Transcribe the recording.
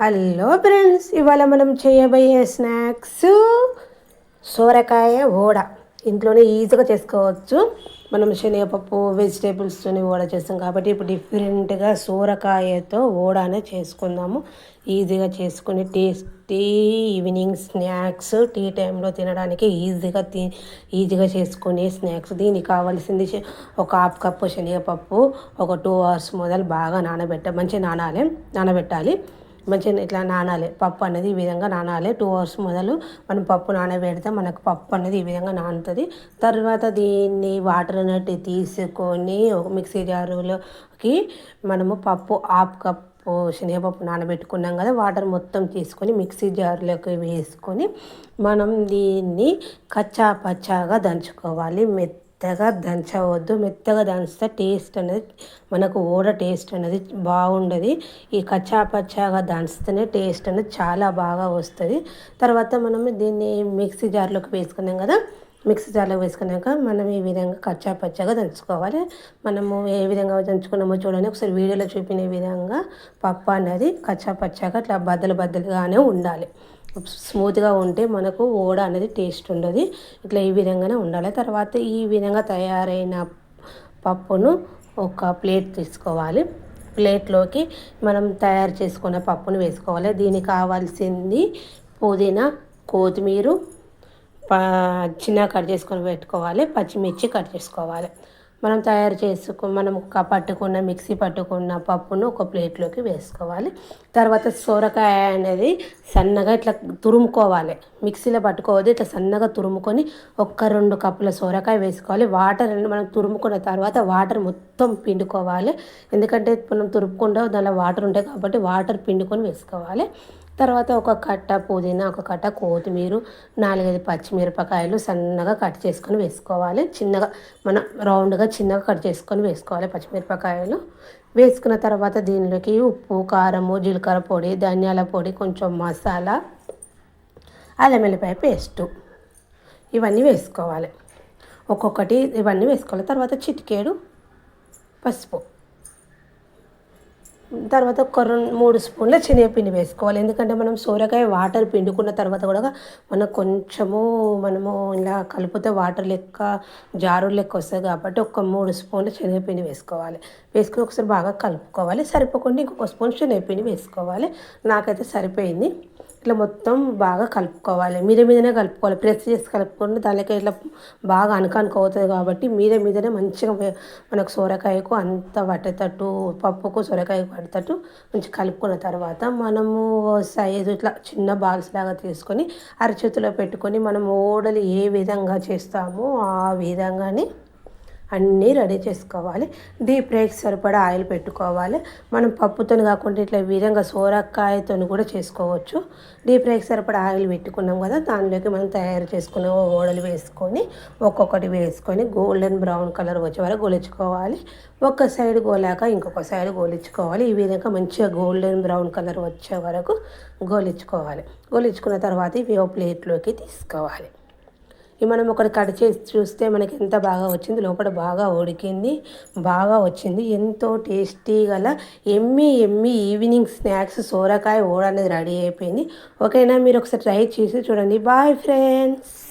Hello friends ఇవాళ మనం చేయబోయే స్నాక్స్ సోరకాయ ఓడ ఇంట్లోనే ఈజీగా చేసుకోవచ్చు. మనం శనగపప్పు వెజిటేబుల్స్తోని ఓడ చేస్తాం కాబట్టి ఇప్పుడు డిఫరెంట్గా సోరకాయతో ఓడానే చేసుకుందాము. ఈజీగా చేసుకుని టేస్టీ ఈవినింగ్ స్నాక్స్ టీ టైంలో తినడానికి ఈజీగా తి ఈజీగా చేసుకునే స్నాక్స్. దీనికి కావాల్సింది ఒక హాఫ్ కప్పు శనగపప్పు ఒక టూ అవర్స్ మొదలు బాగా నానబెట్ట మంచిగా నానాలి నానబెట్టాలి. మంచిగా ఇట్లా నానాలి. పప్పు అనేది ఈ విధంగా నానాలి. టూ అవర్స్ మొదలు మనం పప్పు నానబెడితే మనకు పప్పు అనేది ఈ విధంగా నానుతుంది. తర్వాత దీన్ని వాటర్ అనేది తీసుకొని మిక్సీ జారులోకి మనము పప్పు హాఫ్ కప్పు శనగపప్పు నానబెట్టుకున్నాం కదా వాటర్ మొత్తం తీసుకొని మిక్సీ జార్లోకి వేసుకొని మనం దీన్ని కచ్చా పచ్చాగా దంచుకోవాలి. మెత్తగా దంచవద్దు. మెత్తగా దంచితే టేస్ట్ అనేది మనకు ఓడ టేస్ట్ అనేది బాగుండదు. ఈ కచ్చాపచ్చాగా దంచితేనే టేస్ట్ అనేది చాలా బాగా వస్తుంది. తర్వాత మనం దీన్ని మిక్సీ జార్లోకి వేసుకున్నాం కదా మిక్సీ జార్లో వేసుకున్నాక మనం ఈ విధంగా కచ్చాపచ్చాగా దంచుకోవాలి. మనము ఏ విధంగా దంచుకున్నామో చూడండి. ఒకసారి వీడియోలో చూపిన విధంగా పప్పు అనేది కచ్చా అట్లా ఇట్లా బద్దలు బద్దలుగానే ఉండాలి. స్మూత్గా ఉంటే మనకు ఓడ అనేది టేస్ట్ ఉండదు. ఇట్లా ఈ విధంగానే ఉండాలి. తర్వాత ఈ విధంగా తయారైన పప్పును ఒక ప్లేట్ తీసుకోవాలి. ప్లేట్లోకి మనం తయారు చేసుకున్న పప్పును వేసుకోవాలి. దీనికి కావాల్సింది పుదీనా కొత్తిమీర ప చిన్న కట్ చేసుకొని పెట్టుకోవాలి. పచ్చిమిర్చి కట్ చేసుకోవాలి. మనం తయారు చేసుకు మనం పట్టుకున్న మిక్సీ పట్టుకున్న పప్పును ఒక ప్లేట్లోకి వేసుకోవాలి. తర్వాత సొరకాయ అనేది సన్నగా ఇట్లా తురుముకోవాలి. మిక్సీలో పట్టుకోవద్దు ఇట్లా సన్నగా తురుముకొని ఒక్క రెండు కప్పుల సొరకాయ వేసుకోవాలి. వాటర్ మనం తురుముకున్న తర్వాత వాటర్ మొత్తం పిండుకోవాలి. ఎందుకంటే మనం తురుముకుండా దానిలో వాటర్ ఉంటాయి కాబట్టి వాటర్ పిండుకొని వేసుకోవాలి. తర్వాత ఒక కట్ట పుదీనా ఒక కట్ట కొత్తిమీర నాలుగైదు పచ్చిమిరపకాయలు సన్నగా కట్ చేసుకొని వేసుకోవాలి. చిన్నగా మనం రౌండ్గా చిన్నగా కట్ చేసుకొని వేసుకోవాలి పచ్చిమిరపకాయలు. వేసుకున్న తర్వాత దీనిలోకి ఉప్పు కారము జీలకర్ర పొడి ధనియాల పొడి కొంచెం మసాలా అల్లం వెల్లిపాయ పేస్టు ఇవన్నీ వేసుకోవాలి. ఒక్కొక్కటి ఇవన్నీ వేసుకోవాలి. తర్వాత చిటికేడు పసుపు. తర్వాత ఒక రెండు మూడు స్పూన్ల శనగపిండి వేసుకోవాలి. ఎందుకంటే మనం సోరకాయ వాటర్ పిండుకున్న తర్వాత కూడా మనకు కొంచెము మనము ఇలా కలిపితే వాటర్ లెక్క జారు లెక్క వస్తుంది కాబట్టి ఒక మూడు స్పూన్ల శనగపిండి వేసుకోవాలి. వేసుకొని ఒకసారి బాగా కలుపుకోవాలి. సరిపోకుండా ఇంకొక స్పూన్ శనగపిండి వేసుకోవాలి. నాకైతే సరిపోయింది. ఇట్లా మొత్తం బాగా కలుపుకోవాలి. మీద మీదనే కలుపుకోవాలి. ప్రెస్ చేసి కలుపుకుంటే దానికి ఇట్లా బాగా అనుకనుకోవుతుంది కాబట్టి మీద మీదనే మంచిగా మనకు సొరకాయకు అంత పట్టేటట్టు పప్పుకు సొరకాయకు పట్టేటట్టు మంచి కలుపుకున్న తర్వాత మనము సైజు ఇట్లా చిన్న బాల్స్ లాగా తీసుకొని అరచేతిలో పెట్టుకొని మనం ఓడలు ఏ విధంగా చేస్తామో ఆ విధంగానే అన్నీ రెడీ చేసుకోవాలి. డీప్ ఫ్రైకి సరిపడా ఆయిల్ పెట్టుకోవాలి. మనం పప్పుతో కాకుండా ఇట్లా ఈ విధంగా సోరకాయతో కూడా చేసుకోవచ్చు. డీప్ ఫ్రైకి సరిపడా ఆయిల్ పెట్టుకున్నాం కదా దానిలోకి మనం తయారు చేసుకున్న ఓడలు వేసుకొని ఒక్కొక్కటి వేసుకొని గోల్డెన్ బ్రౌన్ కలర్ వచ్చే వరకు గోలించుకోవాలి. ఒక సైడ్ గోలాక ఇంకొక సైడ్ గోలించుకోవాలి. ఈ విధంగా మంచిగా గోల్డెన్ బ్రౌన్ కలర్ వచ్చే వరకు గోలించుకోవాలి. గోలించుకున్న తర్వాత ఇవి ఓ ప్లేట్లోకి తీసుకోవాలి. మనం ఒకటి కట్ చేసి చూస్తే మనకి ఎంత బాగా వచ్చింది లోపల బాగా ఉడికింది బాగా వచ్చింది. ఎంతో టేస్టీ గల ఎమ్మి ఎమ్మి ఈవినింగ్ స్నాక్స్ సోరకాయ ఓడ అనేది రెడీ అయిపోయింది. ఓకేనా మీరు ఒకసారి ట్రై చేసి చూడండి. Bye friends